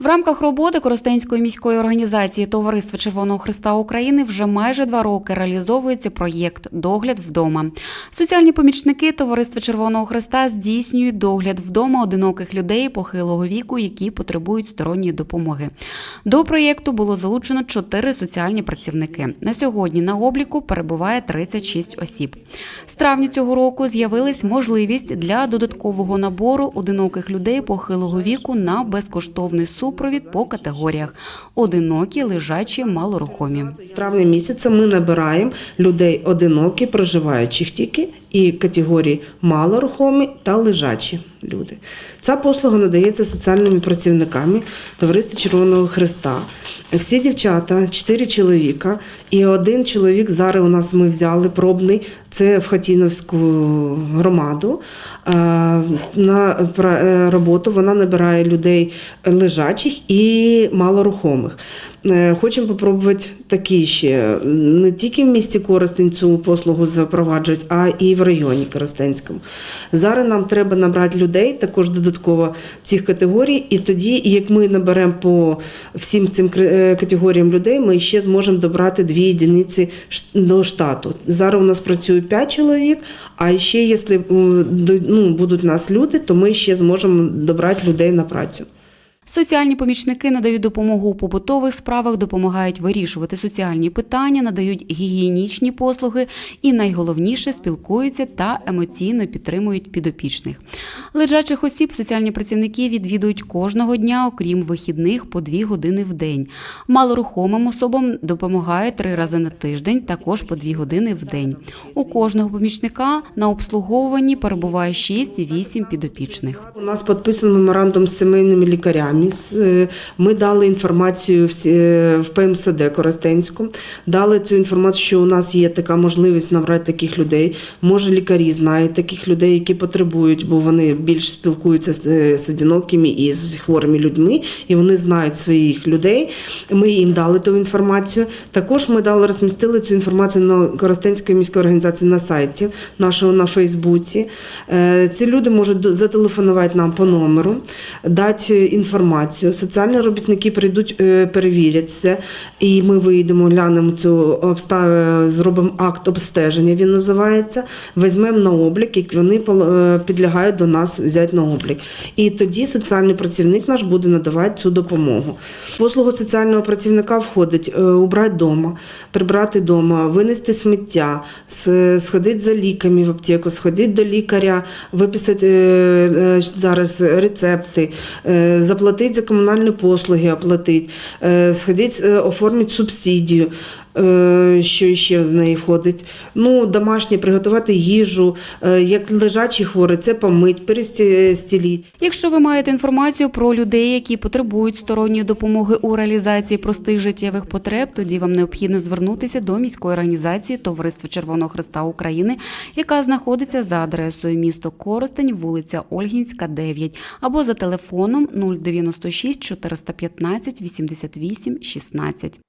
В рамках роботи Коростенської міської організації Товариства Червоного Христа України вже майже два роки реалізовується проєкт Догляд вдома. Соціальні помічники Товариства Червоного Христа здійснюють догляд вдома одиноких людей похилого віку, які потребують сторонньої допомоги. До проєкту було залучено чотири соціальні працівники. На сьогодні на обліку перебуває 36 осіб. З травня цього року з'явилась можливість для додаткового набору одиноких людей похилого віку на безкоштовний супровід по категоріях: одинокі, лежачі, малорухомі. З травня місяця ми набираємо людей одинокі, проживаючих тільки і категорії малорухомі та лежачі люди. Ця послуга надається соціальними працівниками Товариства Червоного Христа. Всі дівчата, чотири чоловіка, і один чоловік зараз у нас ми взяли пробний. Це в Хатіновську громаду. На е, роботу вона набирає людей лежачих і малорухомих. Е, Хочемо попробувати такі ще не тільки в місті Коростень цю послугу запроваджують, а і в районі Коростенському. Зараз нам треба набрати людей також додатково цих категорій, і тоді, як ми наберемо по всім цим е, категоріям людей, ми ще зможемо добрати дві одиниці до штату. Зараз у нас працює 5 чоловік, а ще якщо до- ну, будуть нас люди, то ми ще зможемо добрати людей на працю. Соціальні помічники надають допомогу у побутових справах, допомагають вирішувати соціальні питання, надають гігієнічні послуги і найголовніше спілкуються та емоційно підтримують підопічних. Лежачих осіб соціальні працівники відвідують кожного дня, окрім вихідних, по дві години в день. Малорухомим особам допомагають три рази на тиждень, також по дві години в день. У кожного помічника на обслуговуванні перебуває 6-8 підопічних. У нас підписаний меморандум з сімейними лікарями. З, е, Ми дали інформацію в е, ПМСД Коростенську, дали цю інформацію, що у нас є така можливість набрати таких людей. Може, лікарі знають таких людей, які потребують, бо вони більш спілкуються з, е, одинокими і з хворими людьми, і вони знають своїх людей. Ми їм дали ту інформацію. Також ми дали розмістили цю інформацію на Коростенської міської організації на сайті нашого на Фейсбуці. Ці люди можуть зателефонувати нам по номеру, дати інформацію. Соціальні робітники прийдуть, е, перевірять це, і ми вийдемо, глянемо цю обставину, зробимо акт обстеження. Він називається. Візьмемо на облік, як вони е, підлягають до нас взяти на облік. І тоді соціальний працівник наш буде надавати цю допомогу. Послугу соціального працівника входить е, убрати вдома, прибрати вдома, винести сміття, сходити за ліками в аптеку, сходити до лікаря, виписати зараз рецепти, е, заплатити за комунальні послуги, оплатить, сходить, оформить е, субсидію. е, Що ще в неї входить? Ну, домашнє, приготувати їжу, е, як лежачі хворі, це помить, перестіліть. Якщо ви маєте інформацію про людей, які потребують сторонньої допомоги у реалізації простих життєвих потреб, тоді вам необхідно звернутися до міської організації Товариства Червоного Христа України, яка знаходиться за адресою місто Коростень, вулиця Ольгінська, 9, або за телефоном 096 415 88 16.